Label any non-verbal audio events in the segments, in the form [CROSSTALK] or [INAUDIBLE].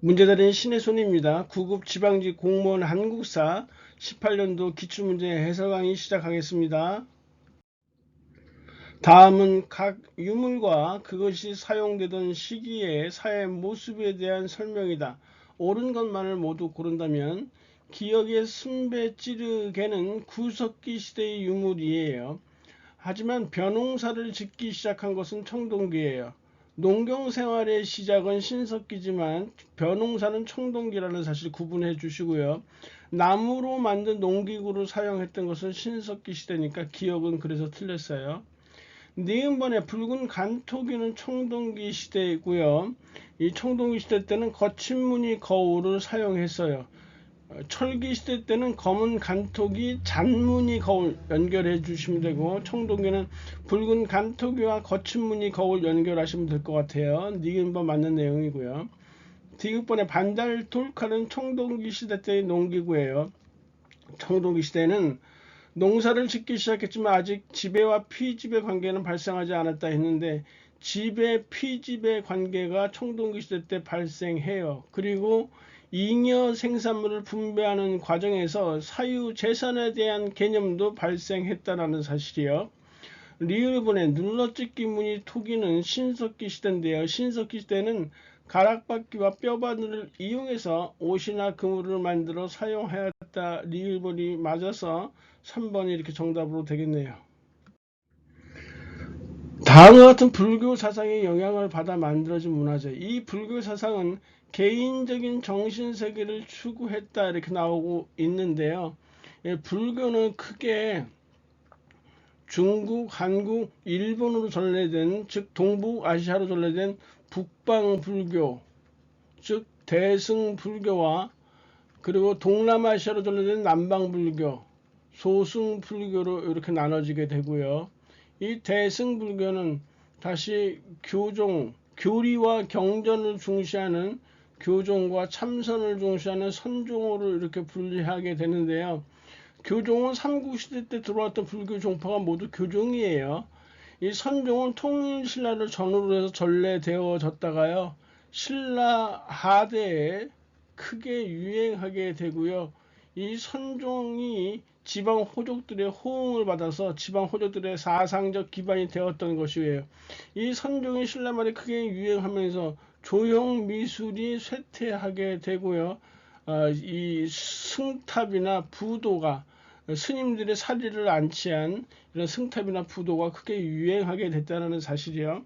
문제달인 신의 손입니다. 9급 지방직 공무원 한국사 18년도 기출문제 해설 강의 시작하겠습니다. 다음은 각 유물과 그것이 사용되던 시기의 사회 모습에 대한 설명이다. 옳은 것만을 모두 고른다면 기억의 순배 찌르개는 구석기 시대의 유물이에요. 하지만 벼농사를 짓기 시작한 것은 청동기예요. 농경 생활의 시작은 신석기지만 벼농사는 청동기라는 사실 구분해 주시고요. 나무로 만든 농기구를 사용했던 것은 신석기 시대니까 기억은 그래서 틀렸어요. 니은번에 붉은 간토기는 청동기 시대이고요. 이 청동기 시대 때는 거친 무늬 거울을 사용했어요. 어, 철기 시대 때는 검은 간톡이 잔무늬 거울 연결해 주시면 되고 청동기는 붉은 간톡이와 거친 무늬 거울 연결하시면 될 것 같아요. 니은번 맞는 내용이고요. 디귿번에 반달 돌칼은 청동기 시대 때의 농기구예요. 청동기 시대는 농사를 짓기 시작했지만 아직 지배와 피지배 관계는 발생하지 않았다 했는데 지배 피지배 관계가 청동기 시대 때 발생해요. 그리고 잉여 생산물을 분배하는 과정에서 사유 재산에 대한 개념도 발생했다라는 사실이요. 리을본의 눌러찍기 무늬 토기는 신석기 시대인데요. 신석기 시대는 가락바퀴와 뼈바늘을 이용해서 옷이나 그물을 만들어 사용하였다. 리을본이 맞아서 3번이 이렇게 정답으로 되겠네요. 다음과 같은 불교 사상의 영향을 받아 만들어진 문화재. 이 불교 사상은 개인적인 정신 세계를 추구했다 이렇게 나오고 있는데요. 예, 불교는 크게 중국, 한국, 일본으로 전래된 즉 동북아시아로 전래된 북방 불교, 즉 대승 불교와 그리고 동남아시아로 전래된 남방 불교, 소승 불교로 이렇게 나눠지게 되고요. 이 대승 불교는 다시 교종, 교리와 경전을 중시하는 교종과 참선을 중시하는 선종으로 이렇게 분리하게 되는데요. 교종은 삼국시대 때 들어왔던 불교 종파가 모두 교종이에요. 이 선종은 통일신라를 전후로 해서 전래되어졌다가요. 신라 하대에 크게 유행하게 되고요. 이 선종이 지방 호족들의 호응을 받아서 지방 호족들의 사상적 기반이 되었던 것이에요. 이 선종이 신라 말에 크게 유행하면서 조형 미술이 쇠퇴하게 되고요. 어, 이 승탑이나 부도가 스님들의 사리를 안치한 이런 승탑이나 부도가 크게 유행하게 됐다는 사실이요.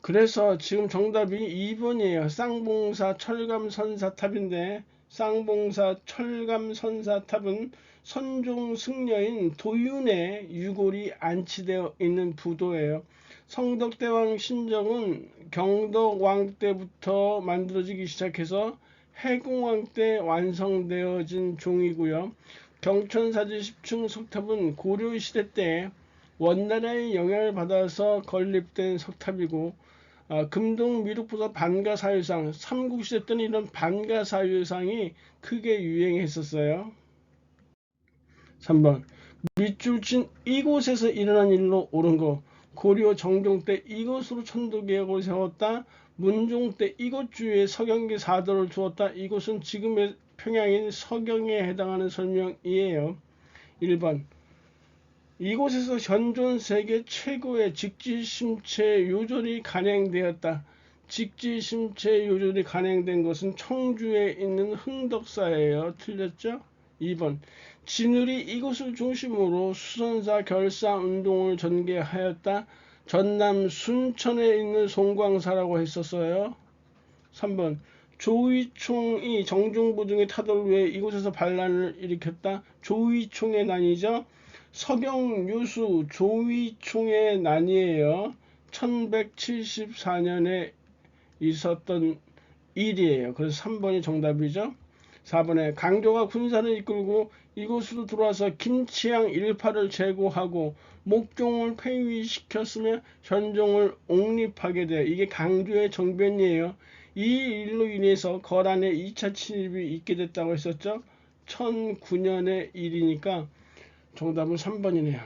그래서 지금 정답이 2번이에요. 쌍봉사 철감선사탑인데 쌍봉사 철감선사탑은 선종 승려인 도윤의 유골이 안치되어 있는 부도예요. 성덕대왕 신정은 경덕왕 때부터 만들어지기 시작해서 해공왕 때 완성되어진 종이고요. 경천사지 10층 석탑은 고려시대 때 원나라의 영향을 받아서 건립된 석탑이고 아, 금동 미륵보다 반가사유상 삼국시대 때는 이런 반가사유상이 크게 유행했었어요. 3번 밑줄 친 이곳에서 일어난 일로 옳은 거 고려 정종 때 이것으로 천도개혁을 세웠다. 문종 때 이것 주위에 서경계 사도를 두었다. 이곳은 지금의 평양인 서경에 해당하는 설명이에요. 1번 이곳에서 현존 세계 최고의 직지심체 요절이 간행되었다. 직지심체 요절이 간행된 것은 청주에 있는 흥덕사예요. 틀렸죠? 2번 진울이 이곳을 중심으로 수선사 결사 운동을 전개하였다. 전남 순천에 있는 송광사라고 했었어요. 3번 조이총이 정중부 등의 타돌 외에 이곳에서 반란을 일으켰다. 조이총의 난이죠. 서경 유수 조이총의 난이에요. 1174년에 있었던 일이에요. 그래서 3번이 정답이죠. 4번에 강조가 군사를 이끌고 이곳으로 들어와서 김치양 일파를 제거하고 목종을 폐위시켰으며 현종을 옹립하게 돼 이게 강조의 정변이에요. 이 일로 인해서 거란의 2차 침입이 있게 됐다고 했었죠. 1009년의 일이니까 정답은 3번이네요.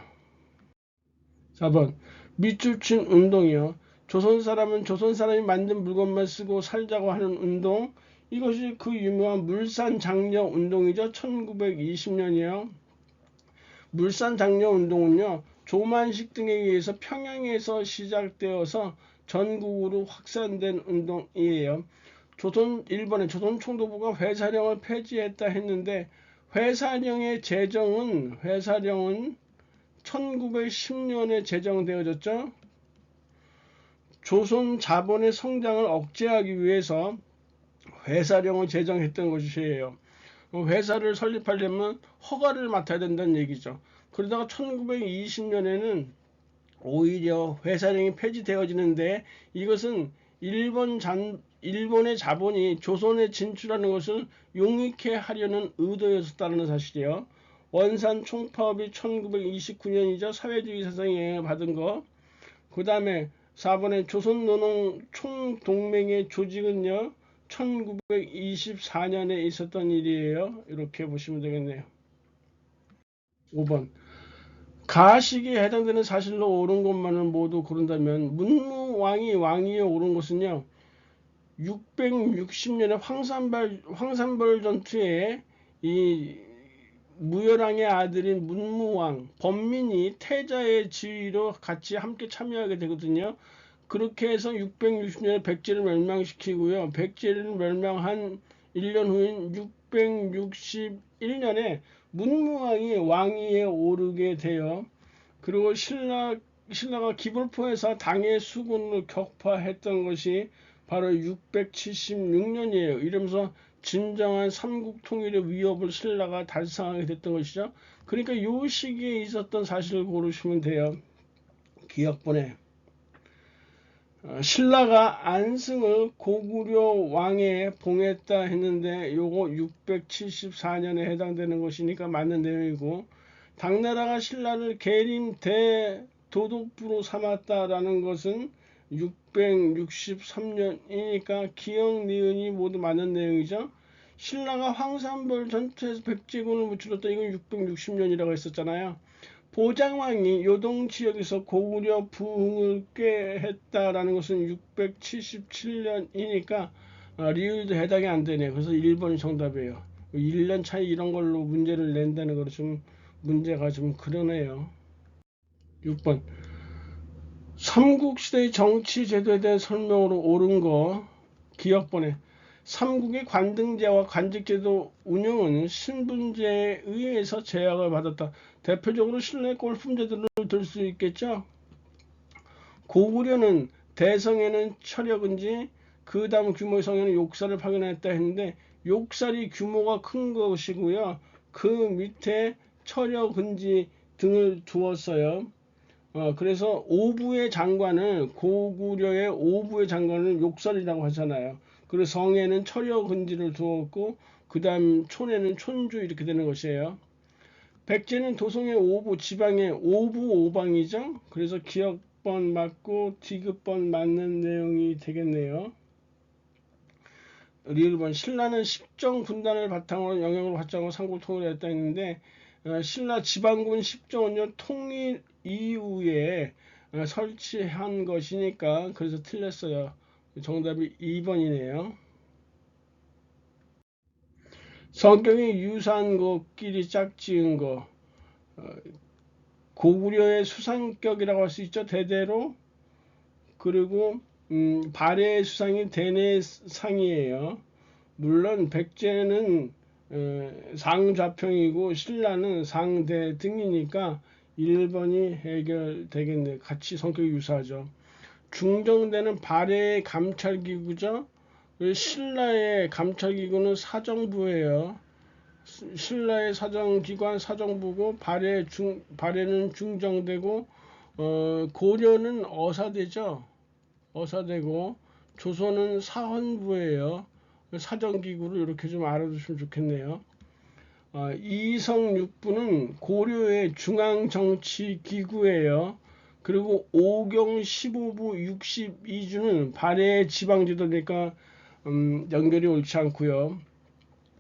4번 밑줄 친 운동이요. 조선 사람은 조선 사람이 만든 물건만 쓰고 살자고 하는 운동 이것이 그 유명한 물산 장려 운동이죠. 1920년이요. 물산 장려 운동은요. 조만식 등에 의해서 평양에서 시작되어서 전국으로 확산된 운동이에요. 조선 일본의 조선 총독부가 회사령을 폐지했다 했는데 회사령의 제정은 회사령은 1910년에 제정되어졌죠. 조선 자본의 성장을 억제하기 위해서 회사령을 제정했던 것이에요. 회사를 설립하려면 허가를 맡아야 된다는 얘기죠. 그러다가 1920년에는 오히려 회사령이 폐지되어지는데 이것은 일본 잔, 일본의 자본이 조선에 진출하는 것을 용이케 하려는 의도였었다는 사실이요. 원산 총파업이 1929년이죠. 사회주의 사상에 받은 거. 그 다음에 4번에 조선노농 총동맹의 조직은요. 1924년에 있었던 일이에요. 이렇게 보시면 되겠네요. 5번 가식에 해당되는 사실로 옳은 것만을 모두 고른다면 문무왕이 왕위에 오른 것은요. 660년에 황산벌, 황산벌 전투에 이 무열왕의 아들인 문무왕, 범민이 태자의 지위로 같이 함께 참여하게 되거든요. 그렇게 해서 660년에 백제를 멸망시키고요. 백제를 멸망한 1년 후인 661년에 문무왕이 왕위에 오르게 돼요. 그리고 신라 신라가 기불포에서 당의 수군을 격파했던 것이 바로 676년이에요. 이러면서 진정한 삼국 통일의 위협을 신라가 달성하게 됐던 것이죠. 그러니까 이 시기에 있었던 사실을 고르시면 돼요. 기억본에 어, 신라가 안승을 고구려 왕에 봉했다 했는데 요거 674년에 해당되는 것이니까 맞는 내용이고 당나라가 신라를 계림 대도독부로 삼았다라는 것은 663년이니까 기억 니은이 모두 맞는 내용이죠. 신라가 황산벌 전투에서 백제군을 무찔렀다 이건 660년이라고 했었잖아요. 보장왕이 요동 지역에서 고구려 부흥을 꾀했다라는 것은 677년이니까 어, 리을도 해당이 안 되네. 그래서 1번이 정답이에요. 1년 차이 이런 걸로 문제를 낸다는 좀 문제가 좀 그러네요. 6번 삼국시대의 정치 제도에 대한 설명으로 옳은 거 기억번에 삼국의 관등제와 관직제도 운영은 신분제에 의해서 제약을 받았다. 대표적으로 실내 골품제도를 들수 있겠죠. 고구려는 대성에는 철역은지 그 다음 규모의 성에는 욕살을 파견했다 했는데 욕살이 규모가 큰 것이고요. 그 밑에 철역은지 등을 두었어요. 어, 그래서 오부의 장관을 고구려의 오부의 장관을 욕살이라고 하잖아요. 그리고 성에는 철여 근지를 두었고 그 다음 촌에는 촌주 이렇게 되는 것이에요. 백제는 도성의 오부 지방의 오부 오방이죠. 그래서 기억번 맞고 디귿번 맞는 내용이 되겠네요. 리을번 신라는 십정 군단을 바탕으로 영향을 받자고 삼국 통일을 했다 했는데 어, 신라 지방군 십정은요 통일 이후에 어, 설치한 것이니까 그래서 틀렸어요. 정답이 2번이네요. 성격이 유사한 것끼리 짝지은 거 어, 고구려의 수상격이라고 할 수 있죠. 대대로 그리고 음, 발해의 수상이 대내상이에요. 물론 백제는 어, 상좌평이고 신라는 상대 등이니까 1번이 해결되겠네요. 같이 성격이 유사하죠. 중정되는 발해의 감찰기구죠. 신라의 감찰기구는 사정부예요. 신라의 사정기관 사정부고 발해 중 발해는 중정되고 어, 고려는 어사대죠. 어사되고 조선은 사헌부예요. 사정기구를 이렇게 좀 알아두시면 좋겠네요. 어, 이성육부는 고려의 중앙정치기구예요. 그리고 5경 15부 62주는 발해 지방제도니까 음, 연결이 옳지 않고요.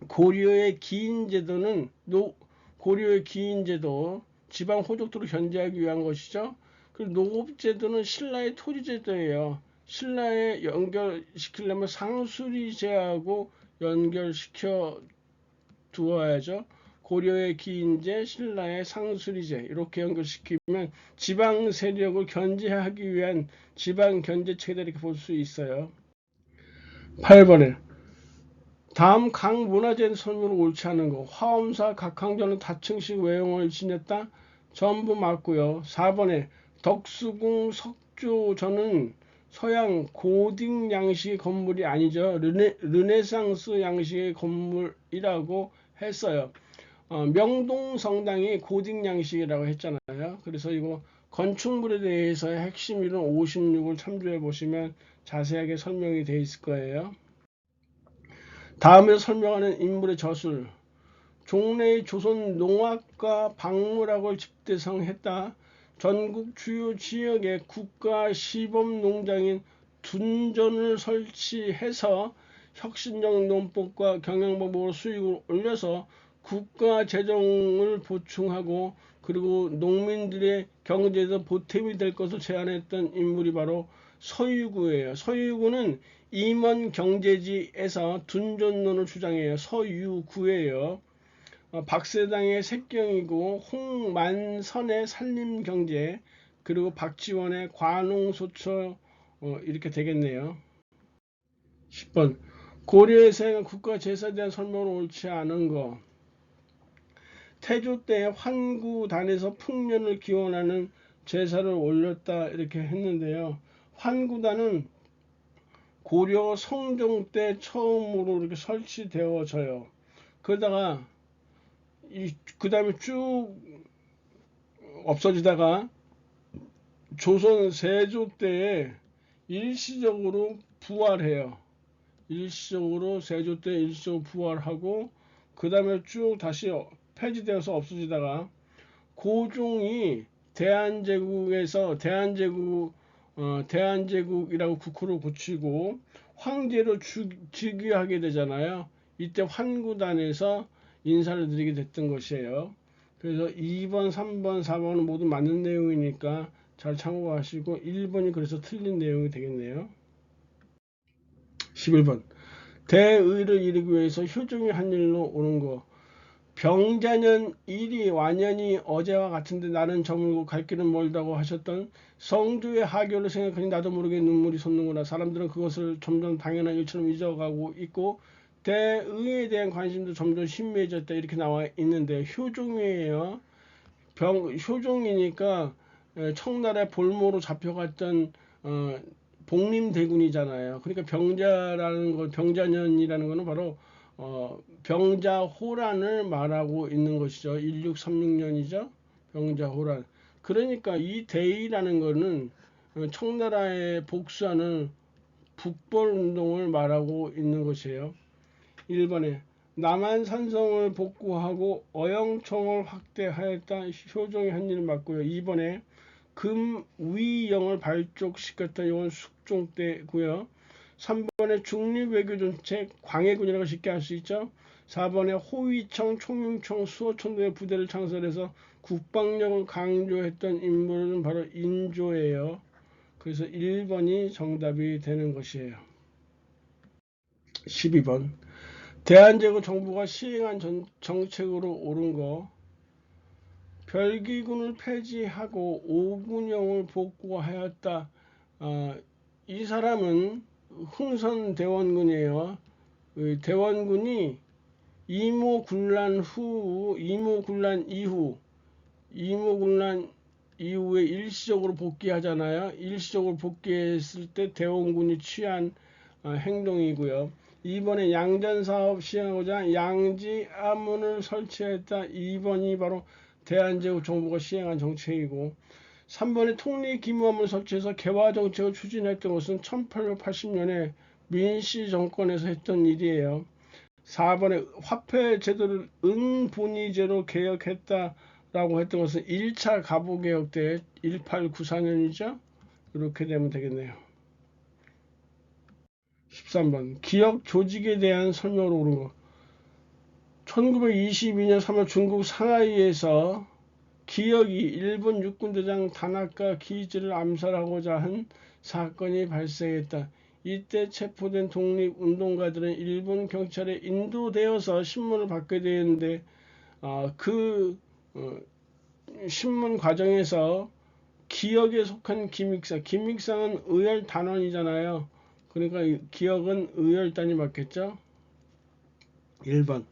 고려의 기인제도는 노, 고려의 기인제도 지방 호족도를 견제하기 위한 것이죠. 그리고 노급제도는 신라의 토지제도예요. 신라에 연결시키려면 상수리제하고 연결시켜 두어야죠. 고려의 기인제, 신라의 상수리제 이렇게 연결시키면 지방 세력을 견제하기 위한 지방 견제책이다 이렇게 볼 수 있어요. 8번에 다음 각 문화재 설명을 옳지 않은 거 화엄사 각항전은 다층식 외형을 지녔다 전부 맞고요. 4번에 덕수궁 석조전은 서양 고딕 양식의 건물이 아니죠. 르네, 르네상스 양식의 건물이라고 했어요. 어, 명동 성당이 고딕 양식이라고 했잖아요. 그래서 이거 건축물에 대해서의 핵심 이론 56을 참조해 보시면 자세하게 설명이 되어 있을 거예요. 다음에 설명하는 인물의 저술. 종래의 조선 농악과 박물학을 집대성했다. 전국 주요 지역에 국가 시범 농장인 둔전을 설치해서 혁신적 농법과 경영방법으로 수익을 올려서 국가 재정을 보충하고 그리고 농민들의 경제에서 보탬이 될 것을 제안했던 인물이 바로 서유구예요. 서유구는 임원 경제지에서 둔전론을 주장해요. 서유구예요. 어, 박세당의 색경이고 홍만선의 산림경제 그리고 박지원의 관홍소처 어, 이렇게 되겠네요. 10번 고려에서 국가 제사에 대한 설명을 옳지 않은 거 태조 때 환구단에서 풍년을 기원하는 제사를 올렸다 이렇게 했는데요. 환구단은 고려 성종 때 처음으로 이렇게 설치되어져요. 그러다가 그 다음에 쭉 없어지다가 조선 세조 때에 일시적으로 부활해요. 일시적으로 세조 때 일시적으로 부활하고 그 다음에 쭉 다시 폐지되어서 없어지다가 고종이 대한제국에서 대한제국 어, 대한제국이라고 국호를 고치고 황제로 주, 즉위하게 되잖아요. 이때 환구단에서 인사를 드리게 됐던 것이에요. 그래서 2번, 3번, 4번은 모두 맞는 내용이니까 잘 참고하시고 1번이 그래서 틀린 내용이 되겠네요. 11번 대의를 이루기 위해서 효종이 한 일로 오는 거 병자년 일이 완연히 어제와 같은데 나는 저물고 갈 길은 멀다고 하셨던 성주의 하교를 생각하니 나도 모르게 눈물이 솟는구나. 사람들은 그것을 점점 당연한 일처럼 잊어가고 있고 대의에 대한 관심도 점점 심해졌다 이렇게 나와 있는데 효종이에요. 병 효종이니까 청나라의 볼모로 잡혀갔던 어, 복림대군이잖아요. 그러니까 병자라는 거 병자년이라는 거는 바로 어, 병자호란을 말하고 있는 것이죠. 1636년이죠. 병자호란. 그러니까 이 대의라는 거는 청나라에 복수하는 북벌운동을 말하고 있는 것이에요. 1번에 남한 산성을 복구하고 어영청을 확대하였다. 효종이 한 일을 맞고요. 2번에 금위영을 발족시켰다. 이건 숙종 때고요. 3번에 중립외교정책 광해군이라고 쉽게 할 수 있죠. 4번에 호위청, 총융청, 수호천도의 부대를 창설해서 국방력을 강조했던 인물은 바로 인조예요. 그래서 1번이 정답이 되는 것이에요. 12번 대한제국 정부가 시행한 전, 정책으로 옳은 거 별기군을 폐지하고 오군영을 복구하였다. 어, 이 사람은 흥선 대원군이에요. 그 대원군이 이모 군란 후, 이모 군란 이후, 이모 군란 이후에 일시적으로 복귀하잖아요. 일시적으로 복귀했을 때 대원군이 취한 어, 행동이고요. 이번에 양전 사업 시행하고자 양지 암문을 설치했다. 2번이 바로 대한제국 정부가 시행한 정책이고 3번에 통리 기무함을 설치해서 개화 정책을 추진했던 것은 1880년에 민씨 정권에서 했던 일이에요. 4번에 화폐 제도를 은본위제로 개혁했다라고 했던 것은 1차 가보개혁 때 1894년이죠. 이렇게 되면 되겠네요. 13번 기업 조직에 대한 설명으로 오른 것 1922년 3월 중국 상하이에서 기억이 일본 육군대장 다나카 기지를 암살하고자 한 사건이 발생했다. 이때 체포된 독립운동가들은 일본 경찰에 인도되어서 신문을 받게 되었는데 아, 그 어, 신문 과정에서 기억에 속한 김익사, 김익상은 의열 단원이잖아요. 그러니까 이 기억은 의열단이 맞겠죠? 1번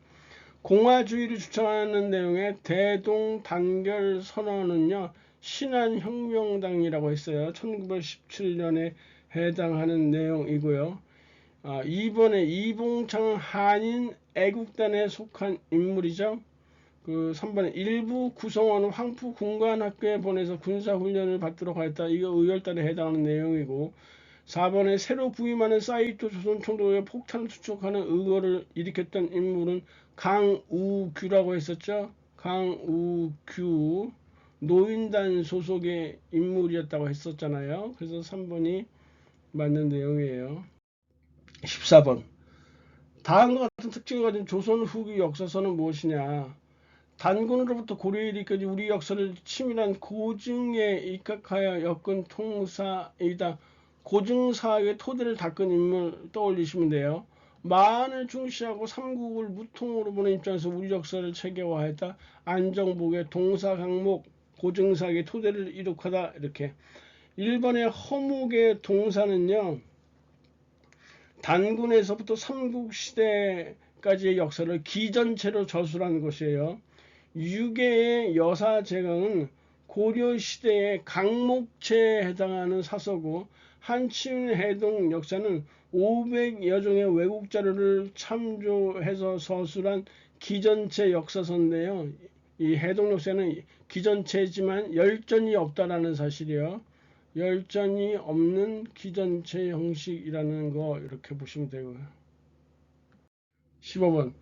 공화주의를 주창하는 내용의 대동 단결 선언은요. 신한혁명당이라고 했어요. 1917년에 해당하는 내용이고요. 아, 2번에 이봉창 한인 애국단에 속한 인물이죠. 그 3번에 일부 구성원은 황푸 군관학교에 보내서 군사훈련을 받도록 하였다. 이거 의열단에 해당하는 내용이고 4번에 새로 부임하는 사이토 조선총독의 폭탄을 투척하는 의거를 일으켰던 인물은 강우규라고 했었죠. 강우규 노인단 소속의 인물이었다고 했었잖아요. 그래서 3번이 맞는 내용이에요. 14번 다음과 같은 특징을 가진 조선 후기 역사서는 무엇이냐? 단군으로부터 고려에 이르기까지 우리 역사를 치밀한 고증에 입각하여 엮은 통사이다. 고증사의 토대를 닦은 인물 떠올리시면 돼요. 만을 중시하고 삼국을 무통으로 보는 입장에서 우리 역사를 체계화했다. 안정복의 동사 강목 고증사의 토대를 이룩하다 이렇게 1번의 허목의 동사는요. 단군에서부터 삼국시대까지의 역사를 기전체로 저술한 것이에요. 유계의 여사제강은 고려시대의 강목체에 해당하는 사서고 한치윤해동 역사는 500여 종의 외국 자료를 참조해서 서술한 기전체 역사서인데요. 이 해동 역사는 기전체지만 열전이 없다라는 사실이요. 열전이 없는 기전체 형식이라는 거 이렇게 보시면 되고요. 15번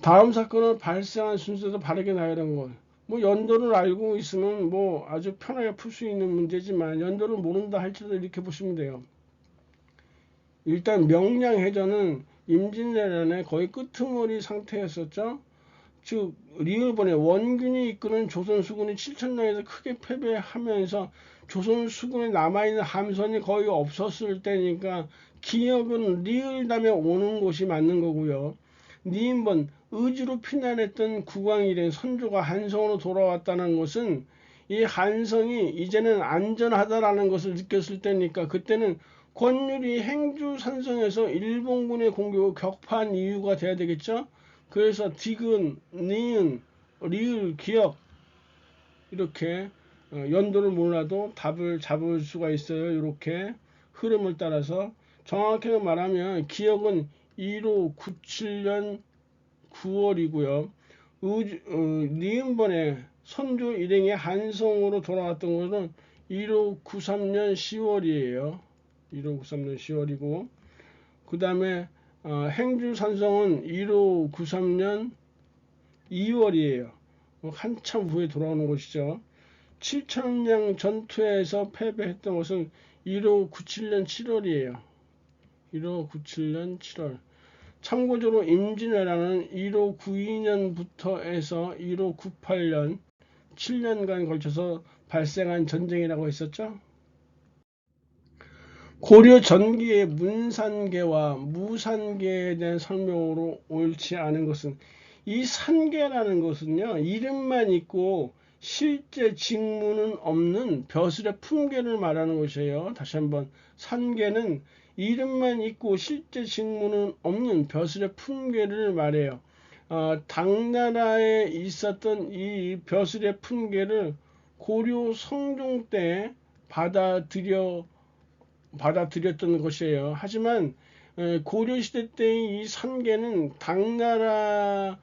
다음 사건을 발생한 순서도 바르게 나열한 것. 뭐 연도를 알고 있으면 뭐 아주 편하게 풀 수 있는 문제지만 연도를 모른다 할지라도 이렇게 보시면 돼요. 일단 명량해전은 임진왜란의 거의 끄트머리 상태였었죠. 즉 리을본의 원균이 이끄는 조선 수군이 7천량에서 크게 패배하면서 조선 수군에 남아있는 함선이 거의 없었을 때니까 기억은 리을 다음에 오는 곳이 맞는 거고요. 니인번 의주로 피난했던 국왕일행 선조가 한성으로 돌아왔다는 것은 이 한성이 이제는 안전하다라는 것을 느꼈을 때니까 그때는 권율이 행주 산성에서 일본군의 공격을 격파한 이유가 돼야 되겠죠. 그래서 디귿, 니은, 리을, 기억 이렇게 어, 연도를 몰라도 답을 잡을 수가 있어요. 이렇게 흐름을 따라서 정확하게 말하면 기억은 1597년 9월이고요. 의주, 어, 니은번에 선조 일행이 한성으로 돌아왔던 것은 1593년 10월이에요. 1593년 10월이고 그 다음에 어, 행주 산성은 1593년 2월이에요. 한참 후에 돌아오는 것이죠. 칠천량 전투에서 패배했던 것은 1597년 7월이에요. 1597년 7월. 참고적으로 임진왜란은 1592년부터 해서 1598년 7년간 걸쳐서 발생한 전쟁이라고 했었죠. 고려 전기의 문산계와 무산계에 대한 설명으로 옳지 않은 것은 이 산계라는 것은요 이름만 있고 실제 직무는 없는 벼슬의 품계를 말하는 것이에요. 다시 한번 산계는 이름만 있고 실제 직무는 없는 벼슬의 품계를 말해요. 어, 당나라에 있었던 이 벼슬의 품계를 고려 성종 때 받아들여 받아들였던 것이에요. 하지만 고려 시대 때의 이 산계는 당나라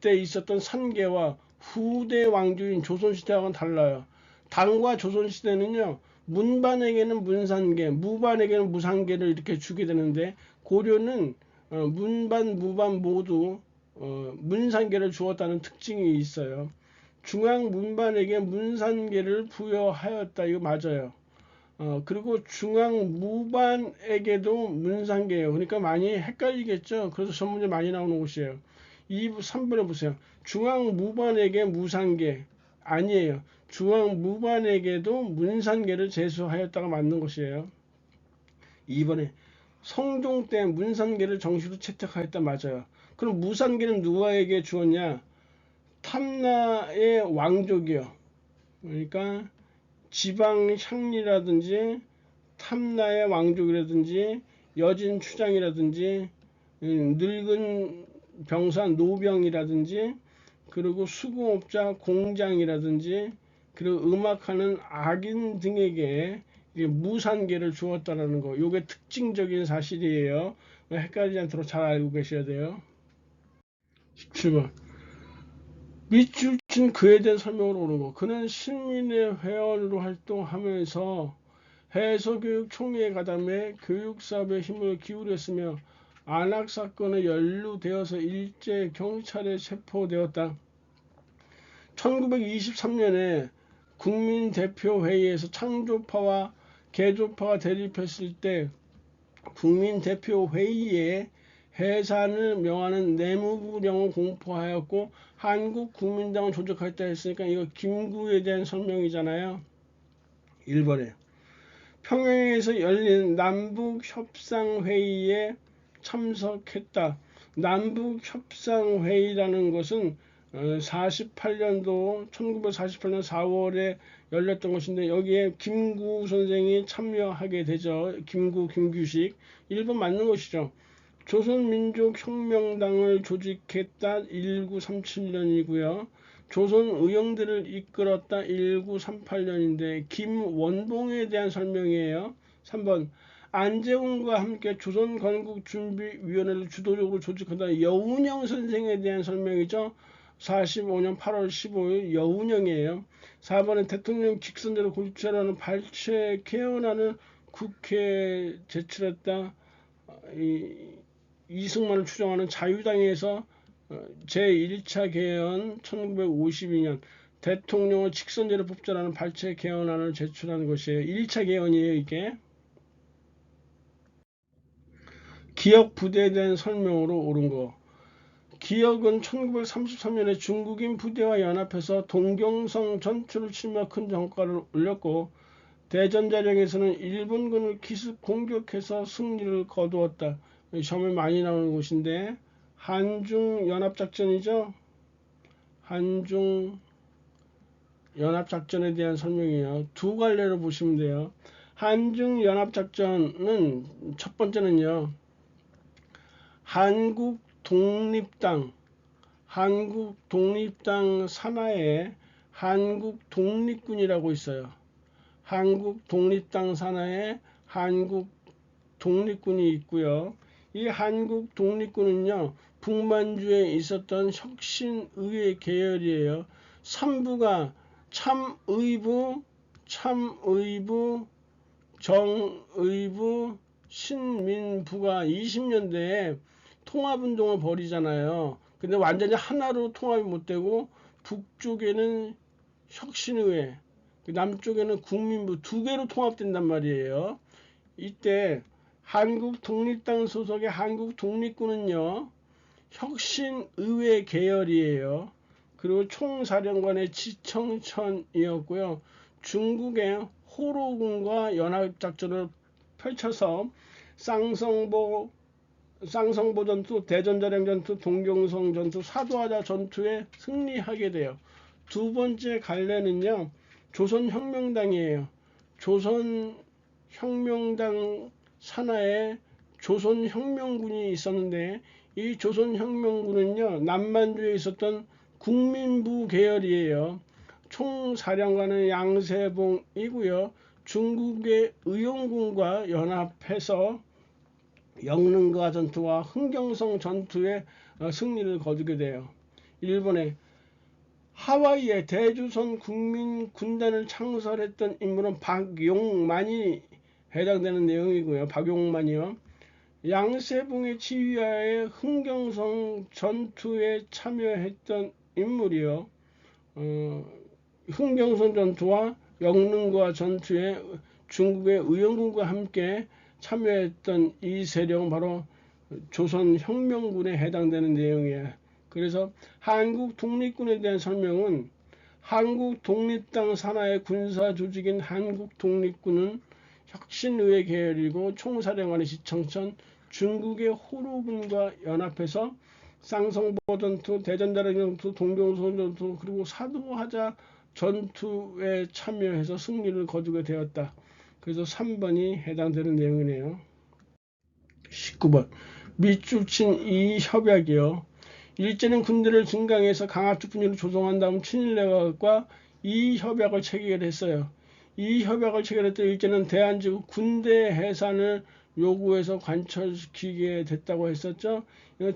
때 있었던 산계와 후대 왕조인 조선 시대와는 달라요. 당과 조선 시대는요. 문반에게는 문산계, 무반에게는 무산계를 이렇게 주게 되는데 고려는 어, 문반, 무반 모두 어, 문산계를 주었다는 특징이 있어요. 중앙 문반에게 문산계를 부여하였다. 이거 맞아요. 어, 그리고 중앙 무반에게도 문산계예요. 그러니까 많이 헷갈리겠죠. 그래서 전문제 많이 나오는 곳이에요. 2부 3번에 보세요. 중앙 무반에게 무산계, 아니에요. 중앙 무반에게도 문산계를 제수하였다가 맞는 것이에요. 2번에 성종 때 문산계를 정식으로 채택하였다 맞아요. 그럼 무산계는 누구에게 주었냐? 탐나의 왕족이요. 그러니까 지방 향리라든지 탐나의 왕족이라든지 여진 추장이라든지 음, 늙은 병사 노병이라든지 그리고 수공업자 공장이라든지 그리고 음악하는 악인 등에게 무산계를 주었다라는 거. 요게 특징적인 사실이에요. 헷갈리지 않도록 잘 알고 계셔야 돼요. [LAUGHS] 17번. 밑줄 친 그에 대한 설명을 거. 그는 시민의 회원으로 활동하면서 해소교육 총회에 가담해 교육사업에 힘을 기울였으며 안학 사건에 연루되어서 일제 경찰에 체포되었다. 1923년에 국민대표회의에서 창조파와 개조파가 대립했을 때 국민대표회의에 해산을 명하는 내무부령을 공포하였고 한국 국민당을 조직하였다 했으니까 이거 김구에 대한 설명이잖아요. 1번에 평양에서 열린 남북협상회의에 참석했다. 남북협상회의라는 것은 48년도 1948년 4월에 열렸던 것인데 여기에 김구 선생이 참여하게 되죠. 김구 김규식 1번 맞는 것이죠. 조선민족혁명당을 조직했다 1937년이고요. 조선 의형들을 이끌었다 1938년인데 김원봉에 대한 설명이에요. 3번 안재홍과 함께 조선 건국 준비 위원회를 주도적으로 조직한다 여운영 선생에 대한 설명이죠. 45년 8월 15일 여운영이에요. 4번은 대통령 직선제로 고치라는 발췌 개헌안을 국회에 제출했다. 이, 이승만을 추종하는 자유당에서 제1차 개헌 1952년 대통령을 직선제로 뽑자라는 발췌 개헌안을 제출한 것이에요. 1차 개헌이에요, 이게. 기억 부대에 대한 설명으로 옳은 거. 기억은 1933년에 중국인 부대와 연합해서 동경성 전투를 치며 큰 성과를 올렸고 대전자령에서는 일본군을 기습 공격해서 승리를 거두었다. 시험에 많이 나오는 곳인데 한중 연합작전이죠. 한중 연합작전에 대한 설명이에요. 두 갈래로 보시면 돼요. 한중 연합작전은 첫 번째는요. 한국 독립당 한국 독립당 산하에 한국 독립군이라고 있어요. 한국 독립당 산하에 한국 독립군이 있고요. 이 한국 독립군은요. 북만주에 있었던 혁신의회 계열이에요. 3부가 참의부, 참의부, 정의부, 신민부가 20년대에 통합운동을 벌이잖아요. 근데 완전히 하나로 통합이 못 되고 북쪽에는 혁신의회, 남쪽에는 국민부 두 개로 통합된단 말이에요. 이때 한국 독립당 소속의 한국 독립군은요. 혁신의회 계열이에요. 그리고 총사령관의 지청천이었고요. 중국의 호로군과 연합작전을 펼쳐서 쌍성보 쌍성보 전투, 대전자령 전투, 동경성 전투, 사도하자 전투에 승리하게 돼요. 두 번째 갈래는요. 조선혁명당이에요. 조선혁명당 산하에 조선혁명군이 있었는데 이 조선혁명군은요. 남만주에 있었던 국민부 계열이에요. 총사령관은 양세봉이고요. 중국의 의용군과 연합해서 영릉가 전투와 흥경성 전투에 어, 승리를 거두게 돼요. 일본의 하와이의 대주선 국민 군단을 창설했던 인물은 박용만이 해당되는 내용이고요. 박용만이요. 양세봉의 지휘하에 흥경성 전투에 참여했던 인물이요. 어, 흥경성 전투와 영릉과 전투에 중국의 의영군과 함께 참여했던 이 세력은 바로 조선혁명군에 해당되는 내용이에요. 그래서 한국 독립군에 대한 설명은 한국 독립당 산하의 군사 조직인 한국 독립군은 혁신의회 계열이고 총사령관의 시청천 중국의 호로군과 연합해서 쌍성보 전투, 대전다령 전투, 동경선 전투 그리고 사도하자 전투에 참여해서 승리를 거두게 되었다. 그래서 3번이 해당되는 내용이네요. 19번 밑줄친 이 협약이요. 일제는 군대를 증강해서 강압적 분열을 조성한 다음 친일내각과 이 협약을 체결했어요. 이 협약을 체결했던 일제는 대한제국 군대 해산을 요구해서 관철시키게 됐다고 했었죠.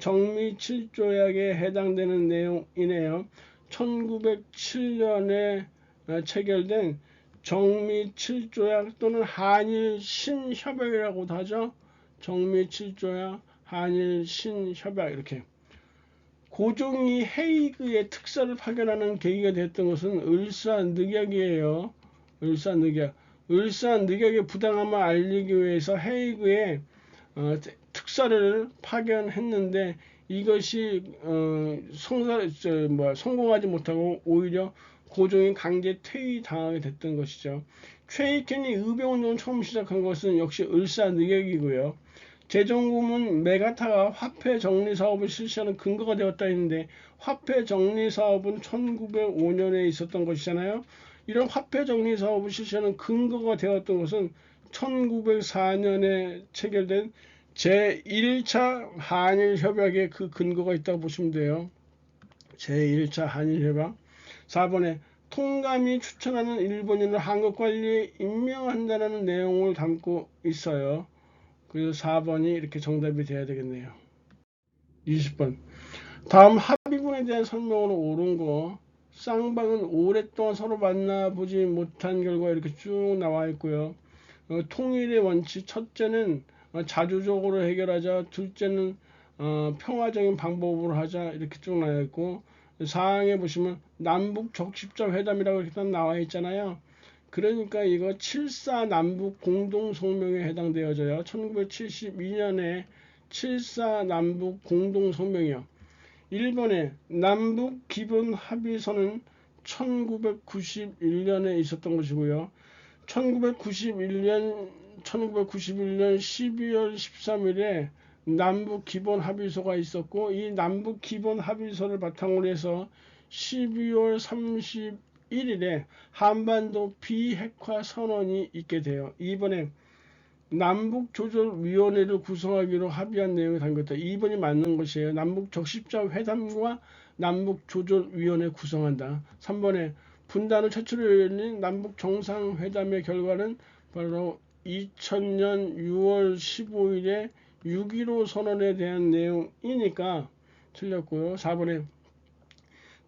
정미 7조약에 해당되는 내용이네요. 1907년에 체결된 정미 7조약 또는 한일 신협약이라고도 하죠. 정미 7조약, 한일 신협약 이렇게. 고종이 헤이그에 특사를 파견하는 계기가 됐던 것은 을사 늑약이에요. 을사늑약. 을사늑약의 부당함을 알리기 위해서 헤이그에 어, 특사를 파견했는데 이것이 어, 성사, 저, 뭐야, 성공하지 못하고 오히려 고종이 강제 퇴위당하게 됐던 것이죠. 최익현이 의병운동을 처음 시작한 것은 역시 을사늑약이고요. 재정금은 메가타가 화폐 정리 사업을 실시하는 근거가 되었다 했는데 화폐 정리 사업은 1905년에 있었던 것이잖아요. 이런 화폐 정리 사업을 실시하는 근거가 되었던 것은 1904년에 체결된 제1차 한일 협약에 그 근거가 있다고 보시면 돼요. 제1차 한일 협약. 4번에 통감이 추천하는 일본인을 한국 관리에 임명한다는 내용을 담고 있어요. 그래서 4번이 이렇게 정답이 돼야 되겠네요. 20번. 다음 합의문에 대한 설명으로 옳은 거. 쌍방은 오랫동안 서로 만나보지 못한 결과 이렇게 쭉 나와 있고요. 어, 통일의 원칙 첫째는 어, 자주적으로 해결하자. 둘째는 어, 평화적인 방법으로 하자. 이렇게 쭉 나와 있고 사항에 보시면 남북 적십자 회담이라고 이렇게 나와 있잖아요. 그러니까 이거 7사 남북 공동 성명에 해당되어져요. 1972년에 7사 남북 공동 성명이요. 1번에 남북 기본 합의서는 1991년에 있었던 것이고요. 1991년 1991년 12월 13일에 남북 기본 합의서가 있었고 이 남북 기본 합의서를 바탕으로 해서 12월 31일에 한반도 비핵화 선언이 있게 돼요. 이번에 남북 조절 위원회를 구성하기로 합의한 내용이 담겨 있다. 2번이 맞는 것이에요. 남북 적십자 회담과 남북 조절 위원회 구성한다. 3번에 분단을 최초로 열린 남북 정상회담의 결과는 바로 2000년 6월 15일에 6.15 선언에 대한 내용이니까 틀렸고요. 4번에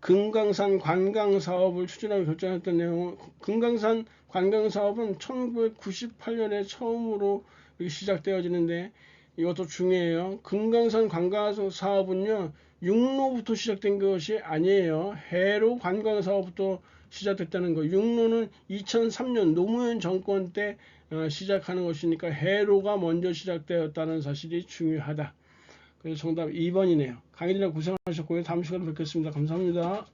금강산 관광 사업을 추진하고 결정했던 내용은 금강산 관광 사업은 1998년에 처음으로 시작되어지는데 이것도 중요해요. 금강산 관광 사업은요 육로부터 시작된 것이 아니에요. 해로 관광 사업부터 시작됐다는 거. 육로는 2003년 노무현 정권 때 어, 시작하는 것이니까 해로가 먼저 시작되었다는 사실이 중요하다. 그래서 정답 2번이네요. 강의를 고생하셨고요. 다음 시간에 뵙겠습니다. 감사합니다.